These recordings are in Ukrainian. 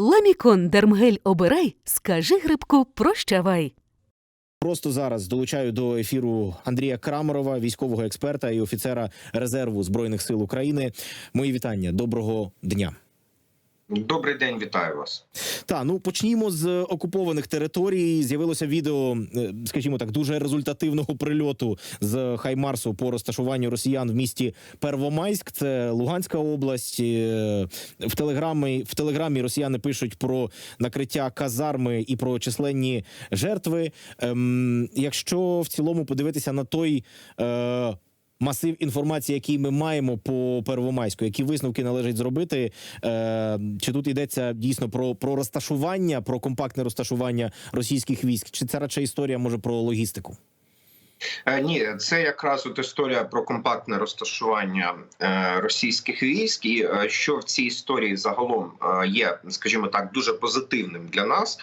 Ламікон Дермгель обирай, скажи грибку прощавай. Просто зараз долучаю до ефіру Андрія Крамерова, військового експерта і офіцера резерву збройних сил України. Мої вітання. Доброго дня. Добрий день, вітаю вас. Та ну почнімо з окупованих територій. З'явилося відео, е, скажімо так, дуже результативного прильоту з Хаймарсу по розташуванню росіян в місті Первомайськ. Це Луганська область. Е, В телеграмі в телеграмі росіяни пишуть про накриття казарми і про численні жертви. Ем, якщо в цілому подивитися на той. Е, масив інформації, який ми маємо по Первомайську, які висновки належить зробити. Е, чи тут йдеться дійсно про, про розташування, про компактне розташування російських військ? Чи це радше історія може про логістику? Е, Ні, це якраз от історія про компактне розташування е, російських військ, і е, що в цій історії загалом є, скажімо так, дуже позитивним для нас.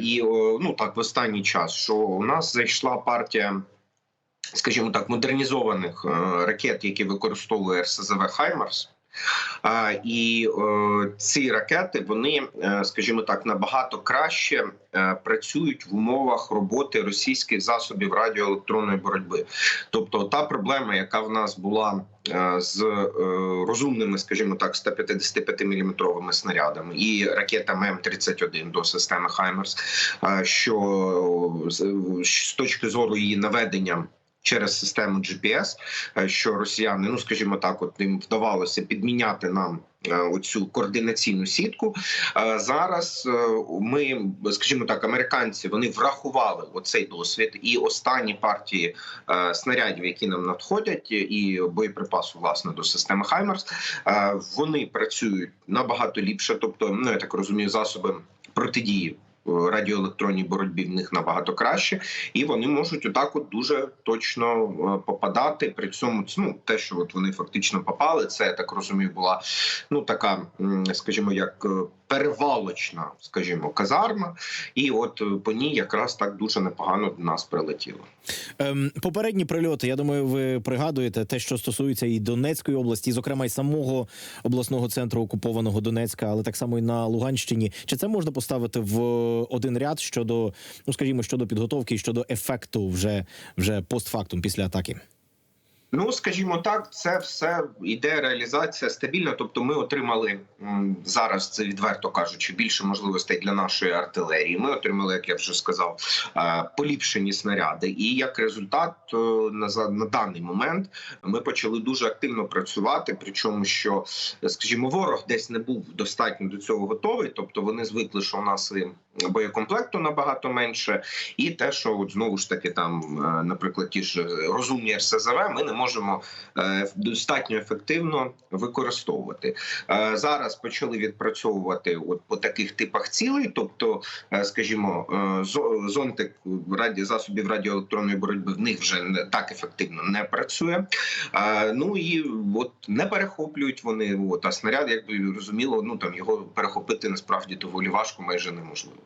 І ну так в останній час, що у нас зайшла партія. Скажімо так, модернізованих е, ракет, які використовує РСЗВ Хаймарс. І е, ці ракети вони, е, скажімо так, набагато краще працюють в умовах роботи російських засобів радіоелектронної боротьби. Тобто, та проблема, яка в нас була з розумними, скажімо так, 155 мм снарядами і ракетами М31 до системи Хаймерс, що з точки зору її наведення. Через систему GPS, е, що росіяни, ну скажімо так, от їм вдавалося підміняти нам е, оцю координаційну сітку. Е, Зараз ми, скажімо так, американці вони врахували оцей досвід, і останні партії снарядів, які нам надходять, і боєприпасу власне до системи Хаймерс, вони працюють набагато ліпше. Тобто, ну я так розумію, засоби протидії радіоелектронній боротьбі в них набагато краще, і вони можуть отак от дуже точно е, попадати. При цьому ну, те, що от вони фактично попали, це я так розумію, була ну така, скажімо, як е, перевалочна, скажімо, казарма, і от е, по ній якраз так дуже непогано до нас прилетіло. Ем, попередні прильоти, я думаю, ви пригадуєте те, що стосується і Донецької області, зокрема, і самого обласного центру окупованого Донецька, але так само і на Луганщині. Чи це можна поставити в один ряд щодо, ну скажімо, щодо підготовки і щодо ефекту вже, вже постфактум після атаки? Ну, скажімо так, це все іде реалізація стабільна. Тобто, ми отримали зараз це відверто кажучи більше можливостей для нашої артилерії. Ми отримали, як я вже сказав, е, поліпшені снаряди. І як результат, е, на даний момент ми почали дуже активно працювати. Причому, що скажімо, ворог десь не був достатньо до цього готовий. Тобто, вони звикли, що у нас боєкомплекту набагато менше, і те, що от знову ж таки там, е, наприклад, ті ж розумні РСЗВ, ми не можемо е, достатньо ефективно використовувати. Е, Зараз почали відпрацьовувати от по таких типах цілей, тобто, е, скажімо, зо- зонтик раді засобів радіоелектронної боротьби в них вже не так ефективно не працює. Ну і от не перехоплюють вони. От а снаряд, якби розуміло, ну там його перехопити насправді доволі важко, майже неможливо.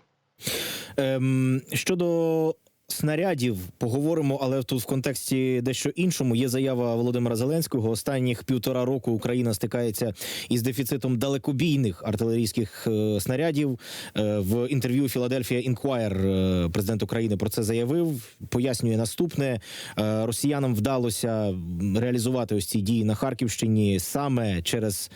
Ем, щодо снарядів поговоримо, але тут в контексті дещо іншому є заява Володимира Зеленського. Останніх півтора року Україна стикається із дефіцитом далекобійних артилерійських е, снарядів. Е, в інтерв'ю Philadelphia Inquirer е, президент України про це заявив. Пояснює наступне: росіянам вдалося реалізувати ось ці дії на Харківщині саме через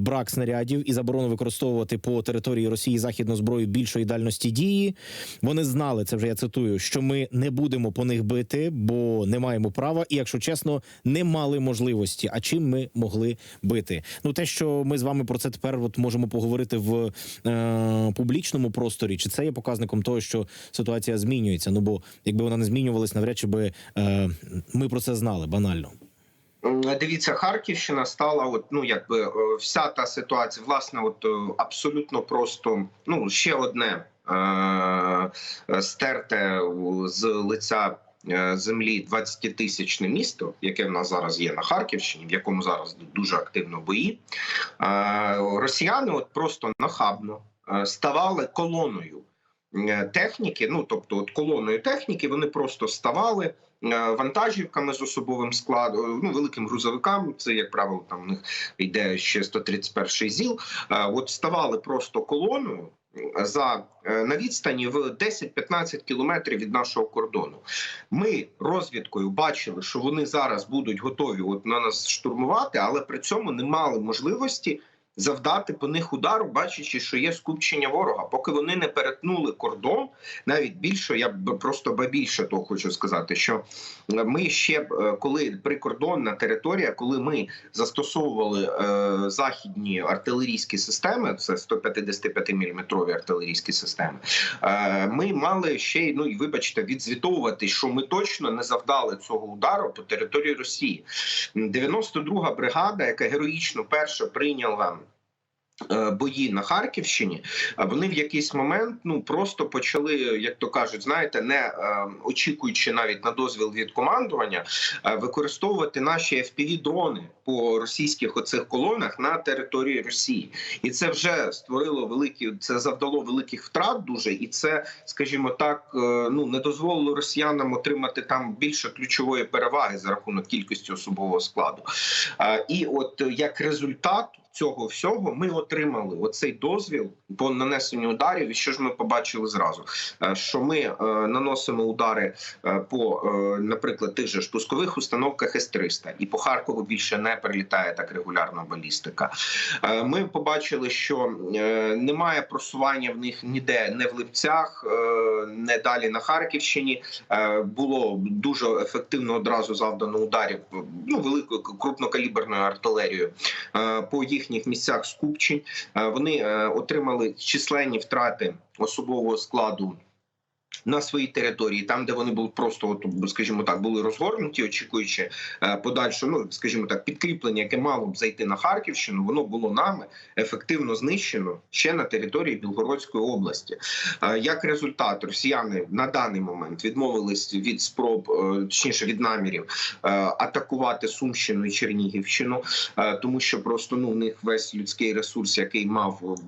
брак снарядів і заборону використовувати по території Росії західну зброю більшої дальності дії. Вони знали це вже я цитую, що ми не будемо по них бити, бо не маємо права, і якщо чесно, не мали можливості. А чим ми могли бити? Ну те, що ми з вами про це тепер от можемо поговорити в е, публічному просторі, чи це є показником того, що ситуація змінюється? Ну бо якби вона не змінювалась, навряд чи би е, ми про це знали банально. Дивіться, Харківщина стала, от ну якби вся та ситуація, власне, от абсолютно просто ну ще одне стерте з лиця. е, Землі 20-тисячне місто, яке в нас зараз є на Харківщині, в якому зараз дуже активно бої. Е, Росіяни от просто нахабно е, ставали колоною е, техніки. Ну тобто, от колоною техніки вони просто ставали е, вантажівками з особовим складом, ну великим грузовикам. Це як правило, там у них йде ще 131 ЗІЛ. Е, От ставали просто колоною. За е, на відстані в 10-15 кілометрів від нашого кордону. Ми розвідкою бачили, що вони зараз будуть готові от на нас штурмувати, але при цьому не мали можливості завдати по них удару, бачачи, що є скупчення ворога. Поки вони не перетнули кордон, навіть більше я просто більше того хочу сказати, що ми ще е, коли прикордонна територія, коли ми застосовували е, західні артилерійські системи, це 155 мм артилерійські системи. Е, ми мали ще ну вибачте, відзвітовувати, що ми точно не завдали цього удару по території Росії. 92-га бригада, яка героїчно перша прийняла. Е, Бої на Харківщині, а вони в якийсь момент ну просто почали, як то кажуть, знаєте, не е, очікуючи навіть на дозвіл від командування, е, використовувати наші fpv дрони по російських оцих колонах на території Росії, і це вже створило великі, це завдало великих втрат дуже, і це, скажімо так, е, ну не дозволило росіянам отримати там більше ключової переваги за рахунок кількості особового складу. Е, І от е, як результат цього всього ми отримали оцей дозвіл по нанесенню ударів. І що ж ми побачили зразу? Е, Що ми е, наносимо удари е, по, наприклад, тих же ж пускових установках С-300, і по Харкову більше не прилітає так регулярно балістика. Ми побачили, що немає просування в них ніде, не в Липцях, не далі на Харківщині. Було дуже ефективно одразу завдано ударів ну великою крупнокаліберною артилерією по їхніх місцях скупчень. Е, Вони е, отримали численні втрати особового складу. На своїй території, там де вони були просто, от, скажімо так, були розгорнуті, очікуючи е, подальшого, ну скажімо так, підкріплення, яке мало б зайти на Харківщину, воно було нами ефективно знищено ще на території Білгородської області. Е, Як результат, росіяни на даний момент відмовились від спроб, е, точніше від намірів атакувати Сумщину і Чернігівщину, тому що просто ну у них весь людський ресурс, який мав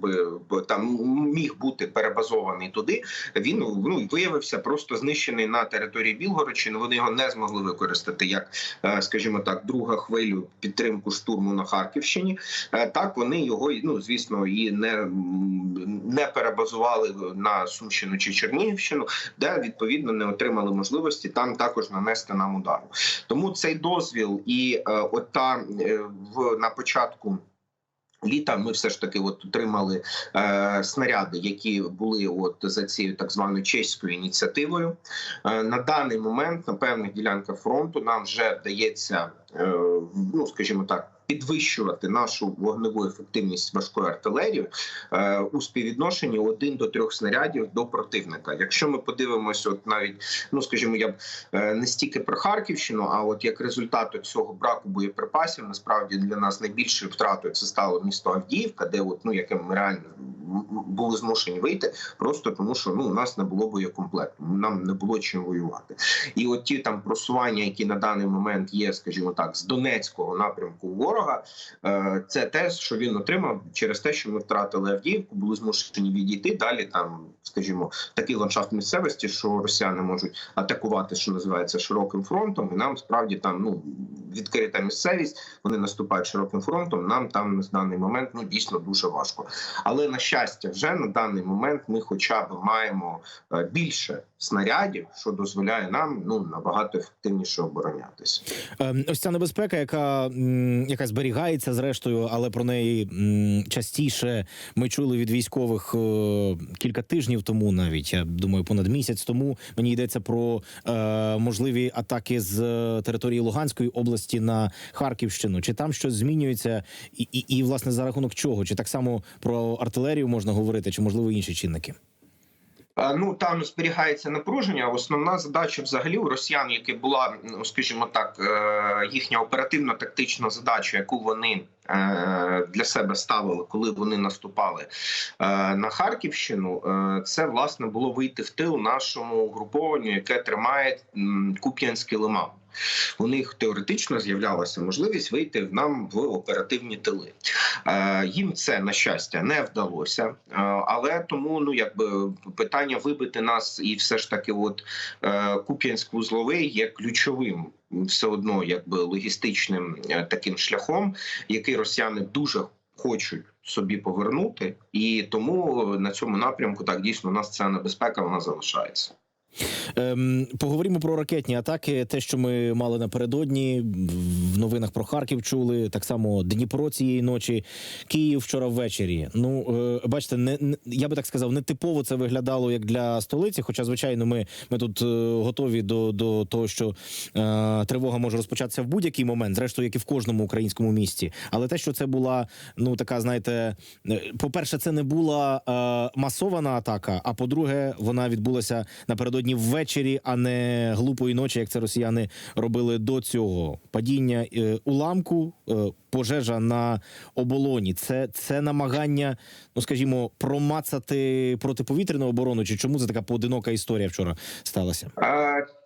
би там міг бути перебазований туди, він ну виявився просто знищений на території Білгородщини. Вони його не змогли використати як, е, скажімо так, друга хвилю підтримку штурму на Харківщині. Е, Так вони його ну звісно і не, не перебазували на Сумщину чи Чернігівщину, де відповідно не отримали можливості там також нанести нам удару. Тому цей дозвіл і е, от та в на початку. Літа ми все ж таки от отримали е, снаряди, які були от за цією так званою чеською ініціативою. Е, на даний момент на певних ділянках фронту нам вже вдається, ну скажімо так. Підвищувати нашу вогневу ефективність важкої артилерії е, у співвідношенні 1 до 3 снарядів до противника. Якщо ми подивимося, от навіть ну скажімо, я б е, не стільки про Харківщину, а от як результат цього браку боєприпасів, насправді для нас найбільшою втратою це стало місто Авдіївка, де от ну яке ми реально були змушені вийти, просто тому що ну у нас не було боєкомплекту, нам не було чим воювати. І от ті там просування, які на даний момент є, скажімо так, з Донецького напрямку ворога, е, це те, що він отримав через те, що ми втратили Авдіївку, були змушені відійти. Далі там, скажімо, такий ландшафт місцевості, що росіяни можуть атакувати, що називається широким фронтом, і нам справді там ну відкрита місцевість. Вони наступають широким фронтом. Нам там на даний момент ну дійсно дуже важко. Але на щастя, вже на даний момент ми, хоча б, маємо е, більше снарядів, що дозволяє нам ну набагато ефективніше оборонятися. Ем, Ось ця небезпека, яка, яка зберігається зрештою, але про неї частіше ми чули від військових е, кілька тижнів тому, навіть я думаю, понад місяць тому мені йдеться про е, можливі атаки з е, території Луганської області на Харківщину. Чи там щось змінюється, і, і, і власне за рахунок чого? Чи так само про артилерію можна говорити, чи можливо інші чинники? Е, Ну там зберігається напруження. Основна задача, взагалі, у росіян, яка була, ну, скажімо так, е, їхня оперативно-тактична задача, яку вони е, для себе ставили, коли вони наступали на Харківщину, це власне було вийти в тил нашому угрупованню, яке тримає Куп'янський лиман. У них теоретично з'являлася можливість вийти нам в оперативні тили. Е, Їм це на щастя не вдалося, Е, але тому ну якби питання вибити нас і все ж таки, от е, Куп'янськ-Вузловий є ключовим. Все одно, якби логістичним таким шляхом, який росіяни дуже хочуть собі повернути, і тому на цьому напрямку так дійсно у нас ця небезпека вона залишається. Ем, поговоримо про ракетні атаки. Те, що ми мали напередодні, в новинах про Харків чули. Так само Дніпро цієї ночі, Київ вчора ввечері. Ну е, бачите, не, я би так сказав, не типово це виглядало як для столиці. Хоча, звичайно, ми, ми тут е, готові до, до того, що е, тривога може розпочатися в будь-який момент, зрештою, як і в кожному українському місті. Але те, що це була ну така, знаєте, е, по-перше, це не була е, масована атака. А по-друге, вона відбулася напередодні ввечері, а не глупої ночі, як це росіяни робили до цього. Падіння е, уламку, е, пожежа на оболоні. Це, це намагання, ну скажімо, промацати протиповітряну оборону. Чи чому це така поодинока історія вчора сталася?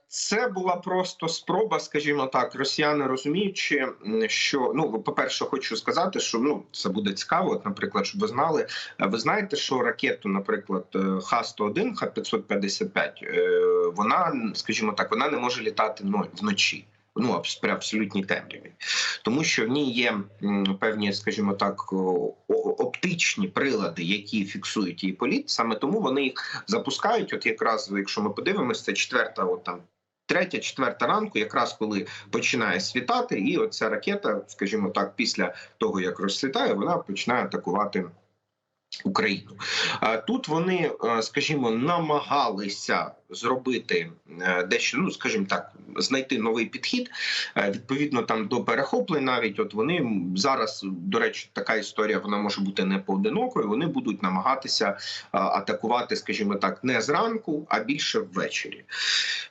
Е, Це була просто спроба, скажімо так, росіяни розуміючи, що ну по перше, хочу сказати, що ну це буде цікаво. От, наприклад, щоб ви знали, Е, ви знаєте, що ракету, наприклад, е, Х-101, Х-555, е, вона, скажімо так, вона не може літати но- вночі. Ну, при абсолютній темряві, тому що в ній є певні, скажімо так, оптичні прилади, які фіксують її політ. Саме тому вони їх запускають. От якраз, якщо ми подивимося, це четверта, от там. Третя, четверта ранку, якраз коли починає світати, і оця ракета, скажімо так, після того як розсвітає, вона починає атакувати Україну. Тут вони, е, скажімо, намагалися зробити е, дещо, ну скажімо так, знайти новий підхід. Е, Відповідно, там до перехоплень, навіть от вони зараз, до речі, така історія вона може бути не поодинокою. Вони будуть намагатися атакувати, скажімо так, не зранку, а більше ввечері.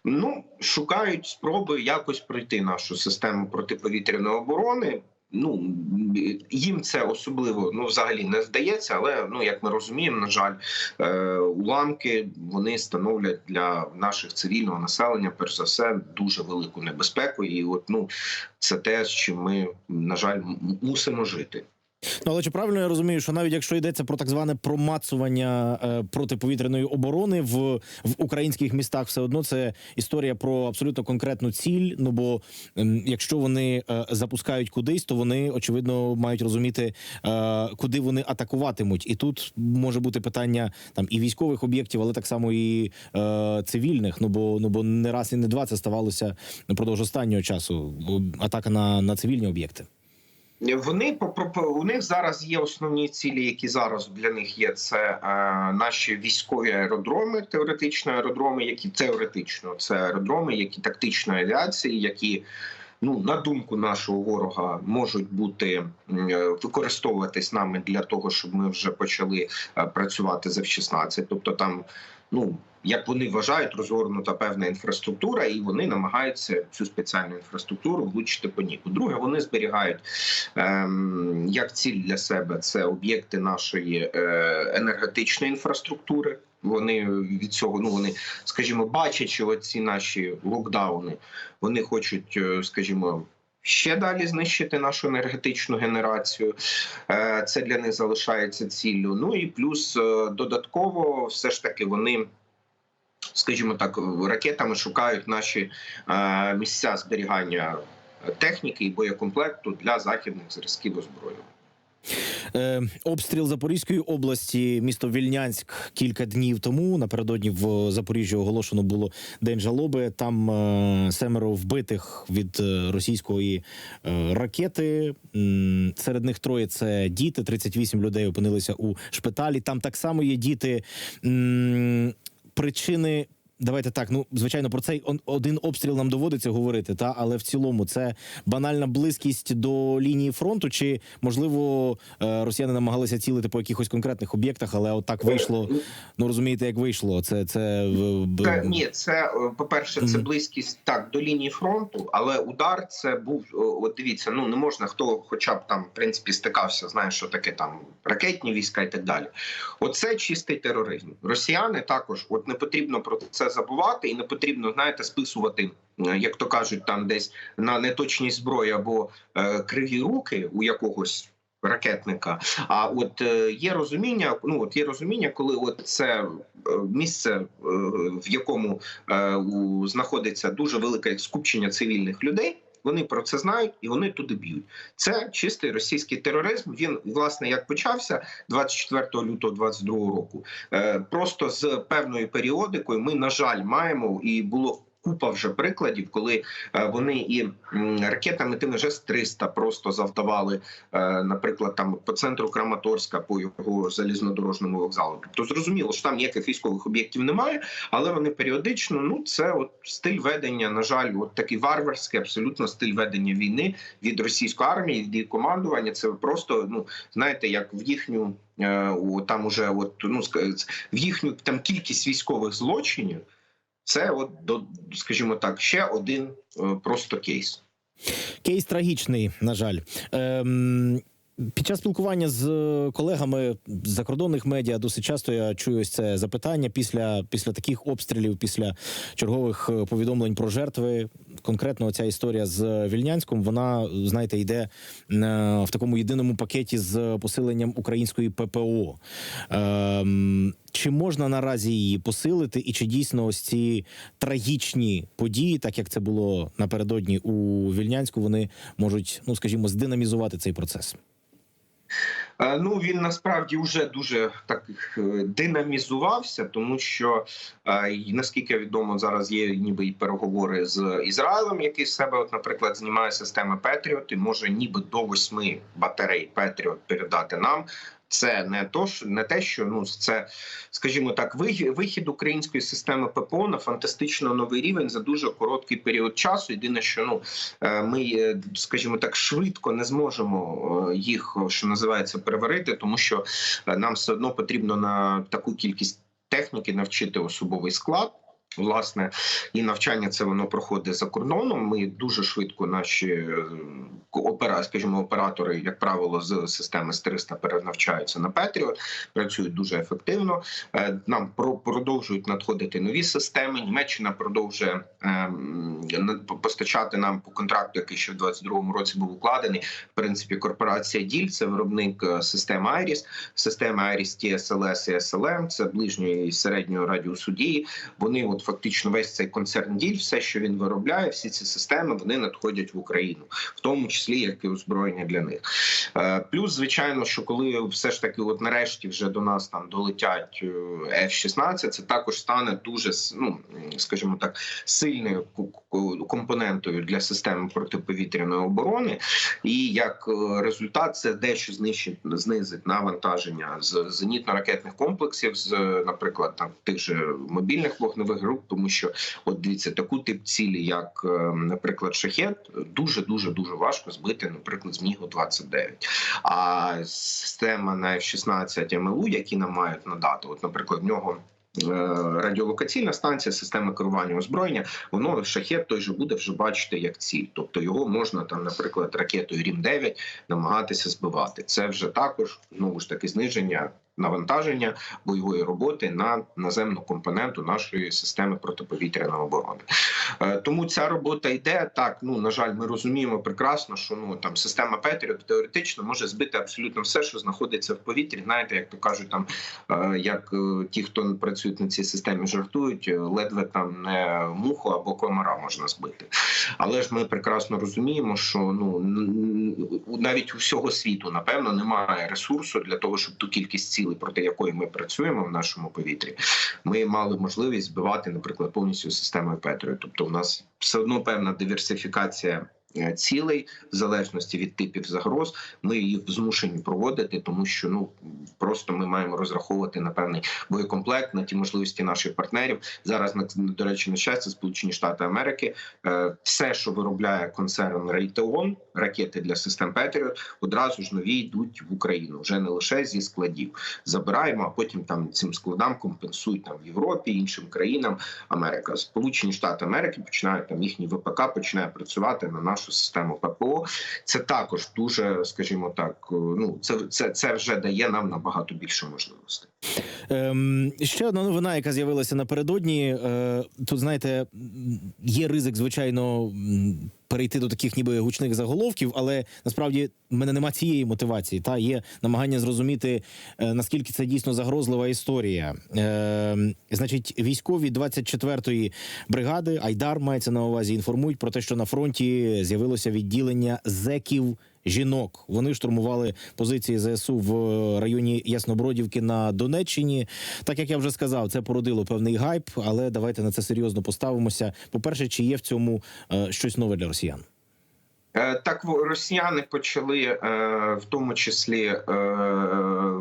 Ну шукають спроби якось пройти нашу систему протиповітряної оборони. Ну їм це особливо ну взагалі не здається, але ну як ми розуміємо, на жаль, е, уламки вони становлять для наших цивільного населення, перш за все, дуже велику небезпеку. І от ну це те, з чим ми на жаль мусимо жити. Ну, але чи правильно я розумію, що навіть якщо йдеться про так зване промацування е, протиповітряної оборони в, в українських містах, все одно це історія про абсолютно конкретну ціль. Ну бо ем, якщо вони е, запускають кудись, то вони очевидно мають розуміти, е, куди вони атакуватимуть. І тут може бути питання там і військових об'єктів, але так само і цивільних. Ну бо ну бо не раз і не два це ставалося напродовж останнього часу. Атака на, на цивільні об'єкти. Вони у них зараз є основні цілі, які зараз для них є. Це е, наші військові аеродроми, теоретичні аеродроми, які теоретично це аеродроми, які тактичної авіації, які ну на думку нашого ворога можуть бути е, використовуватись нами для того, щоб ми вже почали е, працювати з F-16. Тобто там, ну як вони вважають, розгорнута певна інфраструктура, і вони намагаються цю спеціальну інфраструктуру влучити по ній. По-друге, вони зберігають ем, як ціль для себе це об'єкти нашої е, енергетичної інфраструктури. Вони від цього, ну вони, скажімо, бачачи оці наші локдауни, вони хочуть, е, скажімо. Ще далі знищити нашу енергетичну генерацію, Е, це для них залишається ціллю. Ну і плюс е, додатково, все ж таки, вони, скажімо так, ракетами шукають наші е, місця зберігання техніки і боєкомплекту для західних зразків озброєння. Е, обстріл Запорізької області, місто Вільнянськ кілька днів тому. Напередодні в Запоріжжі оголошено було день жалоби. Там е, семеро вбитих від е, російської е, ракети. Серед них троє це діти. 38 людей опинилися у шпиталі. Там так само є діти. Причини. Давайте так. Ну звичайно, про цей один обстріл нам доводиться говорити, та але в цілому це банальна близькість до лінії фронту, чи можливо е, росіяни намагалися цілити по якихось конкретних об'єктах, але от так вийшло. Ну розумієте, як вийшло. Це це в- ні, це е, по-перше, це близькість так до лінії фронту, але удар це був. От дивіться, ну не можна хто, хоча б там в принципі стикався, знає, що таке там ракетні війська і так далі. Оце чистий тероризм. Росіяни також, от не потрібно про це це забувати, і не потрібно знаєте списувати. е, Як то кажуть, там десь на неточність зброї або е, криві руки у якогось ракетника. А от е, є розуміння, ну от є розуміння, коли от це місце, в якому знаходиться дуже велике скупчення цивільних людей. Вони про це знають і вони туди б'ють. Це чистий російський тероризм. Він власне як почався 24 лютого 22 року. Е, Просто з певною періодикою ми, на жаль, маємо і було. Купа вже прикладів, коли е, вони і ракетами тими ж С-300 просто завдавали, е, наприклад, там по центру Краматорська, по його залізнодорожному вокзалу. Тобто зрозуміло, що там ніяких військових об'єктів немає, але вони періодично, ну це от стиль ведення, на жаль, от такий варварський, абсолютно стиль ведення війни від російської армії, від її командування. Це просто, ну знаєте, як в їхню е, там уже от ну в їхню там кількість військових злочинів. Це от скажімо так, ще один е, просто кейс. Кейс трагічний, на жаль. Ем, під час спілкування з колегами з закордонних медіа досить часто я чую ось це запитання після, після таких обстрілів, після чергових е, повідомлень про жертви. Конкретно ця історія з Вільнянськом, вона знаєте, йде е, в такому єдиному пакеті з посиленням української ППО. Ем, чи можна наразі її посилити, і чи дійсно ось ці трагічні події, так як це було напередодні у Вільнянську, вони можуть, ну скажімо, здинамізувати цей процес? Е, Ну він насправді вже дуже так е, динамізувався, тому що е, наскільки відомо, зараз є ніби й переговори з Ізраїлем, який з себе, от, наприклад, знімає системи Петріот і може ніби до восьми батарей Петріот передати нам. Це не то не те, що ну це, скажімо так, вихід, української системи ППО на фантастично новий рівень за дуже короткий період часу. Єдине, що ну е, ми, скажімо так, швидко не зможемо е, їх, що називається, переварити, тому що е, нам все одно потрібно на таку кількість техніки навчити особовий склад. Власне, і навчання це воно проходить за кордоном. Ми дуже швидко наші е, опера, скажімо, оператори, як правило, з системи з 300 перенавчаються на Петріот, працюють дуже ефективно. Е, Нам про продовжують надходити нові системи. Німеччина продовжує ем, постачати нам по контракту, який ще в 22-му році був укладений. В принципі, корпорація Діль це виробник е, системи Айріс, системи Айріс TSLS і SLM, це ближньої і середнього радіусу дії. Вони, от фактично, весь цей концерн Діль, все, що він виробляє, всі ці системи вони надходять в Україну, в тому числі як і озброєння для них. Е, Плюс, звичайно, що коли все ж таки, от нарешті, вже до нас там долетять е, F-16, це також стане дуже ну, скажімо так, сильною компонентою для системи протиповітряної оборони, і як е, результат це дещо знищить знизить навантаження з зенітно-ракетних комплексів, з, наприклад, там тих же мобільних вогневих груп, тому що от дивіться, таку тип цілі, як, е, наприклад, шахет, дуже дуже дуже важко збити, наприклад, з Мігу 29 А система на F-16 МЛУ, які нам мають надати, от, наприклад, в нього. е, Радіолокаційна станція, система керування озброєння, воно шахет той же буде вже бачити як ціль. Тобто його можна там, наприклад, ракетою Рім 9 намагатися збивати. Це вже також знову ж таки зниження навантаження бойової роботи на наземну компоненту нашої системи протиповітряної оборони. Е, Тому ця робота йде так. Ну на жаль, ми розуміємо прекрасно, що ну там система Петріот теоретично може збити абсолютно все, що знаходиться в повітрі. Знаєте, як то кажуть, там е, як е, ті, хто працюють на цій системі, жартують, ледве там не муху або комара можна збити. Але ж ми прекрасно розуміємо, що ну навіть у всього світу напевно немає ресурсу для того, щоб ту кількість цілей, проти якої ми працюємо в нашому повітрі, ми мали можливість збивати, наприклад, повністю системою Петрою. Тобто, у нас все одно певна диверсифікація. Е, Цілей в залежності від типів загроз, ми їх змушені проводити, тому що ну просто ми маємо розраховувати на певний боєкомплект на ті можливості наших партнерів. Зараз до речі, на щастя, Сполучені Штати Америки, е, все, що виробляє концерн Raytheon, ракети для систем Петріот, одразу ж нові йдуть в Україну, вже не лише зі складів. Забираємо, а потім там цим складам компенсують там в Європі, іншим країнам Америка. Сполучені Штати Америки починають там їхній ВПК починає працювати на нашу систему ППО. Це також дуже, скажімо так, е, ну це, це, це вже дає нам набагато більше можливостей. Ем, ще одна новина, яка з'явилася напередодні. Е, тут знаєте, є ризик, звичайно. Перейти до таких ніби гучних заголовків, але насправді в мене нема цієї мотивації. Та є намагання зрозуміти е, наскільки це дійсно загрозлива історія. Е, значить, військові 24-ї бригади Айдар мається на увазі. Інформують про те, що на фронті з'явилося відділення зеків жінок. Вони штурмували позиції ЗСУ в районі Яснобродівки на Донеччині. Так як я вже сказав, це породило певний гайп, але давайте на це серйозно поставимося. По перше, чи є в цьому е, щось нове для росіян? Е, Так росіяни почали е, в тому числі е,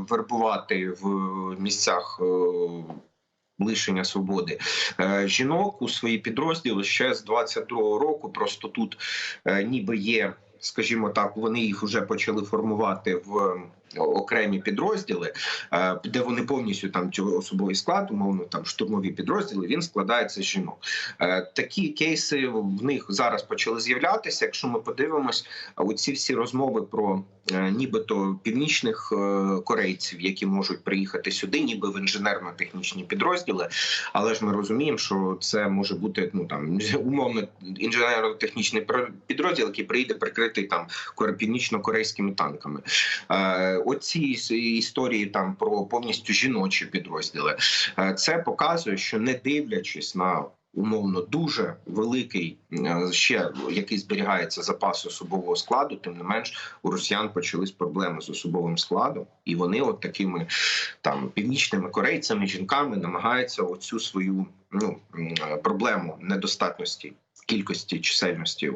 вербувати в місцях е, лишення свободи е, жінок у свої підрозділи ще з 22-го року. Просто тут е, ніби є, скажімо так, вони їх вже почали формувати в. Окремі підрозділи, е, де вони повністю там особовий склад, умовно там штурмові підрозділи. Він складається з жінок. Е, Такі кейси в них зараз почали з'являтися. Якщо ми подивимось, оці всі розмови про е, нібито північних е, корейців, які можуть приїхати сюди, ніби в інженерно-технічні підрозділи. Але ж ми розуміємо, що це може бути ну там умовно інженерно-технічний підрозділ, який прийде прикритий там кор- північно-корейськими танками. Оці історії там про повністю жіночі підрозділи. Е, Це показує, що не дивлячись на умовно дуже великий е, ще який зберігається запас особового складу, тим не менш у росіян почались проблеми з особовим складом, і вони, от такими там північними корейцями, жінками, намагаються оцю свою ну е, проблему недостатності. Кількості чисельності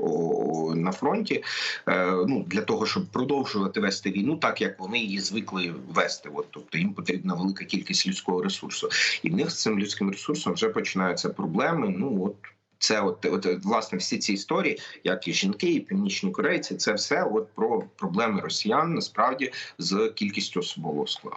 на фронті е, ну для того, щоб продовжувати вести війну, так як вони її звикли вести. От тобто їм потрібна велика кількість людського ресурсу, і в них з цим людським ресурсом вже починаються проблеми. Ну от це, от, от власне всі ці історії, як і жінки, і північні корейці, це все от про проблеми росіян насправді з кількістю особового складу.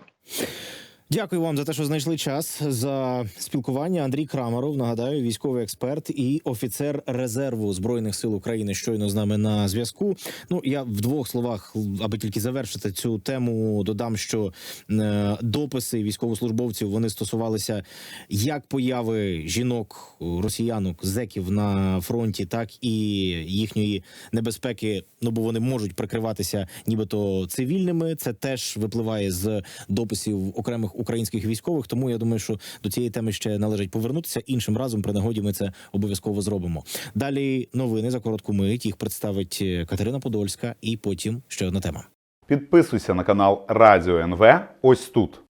Дякую вам за те, що знайшли час за спілкування. Андрій Крамаров, нагадаю, військовий експерт і офіцер резерву збройних сил України, щойно з нами на зв'язку. Ну я в двох словах, аби тільки завершити цю тему, додам, що е, дописи військовослужбовців вони стосувалися як появи жінок, росіянок, зеків на фронті, так і їхньої небезпеки. Ну бо вони можуть прикриватися, нібито цивільними. Це теж випливає з дописів окремих українських військових. Тому я думаю, що до цієї теми ще належить повернутися. Іншим разом при нагоді ми це обов'язково зробимо. Далі новини за коротку мить. Їх представить е, Катерина Подольська, і потім ще одна тема. Підписуйся на канал Радіо НВ ось тут.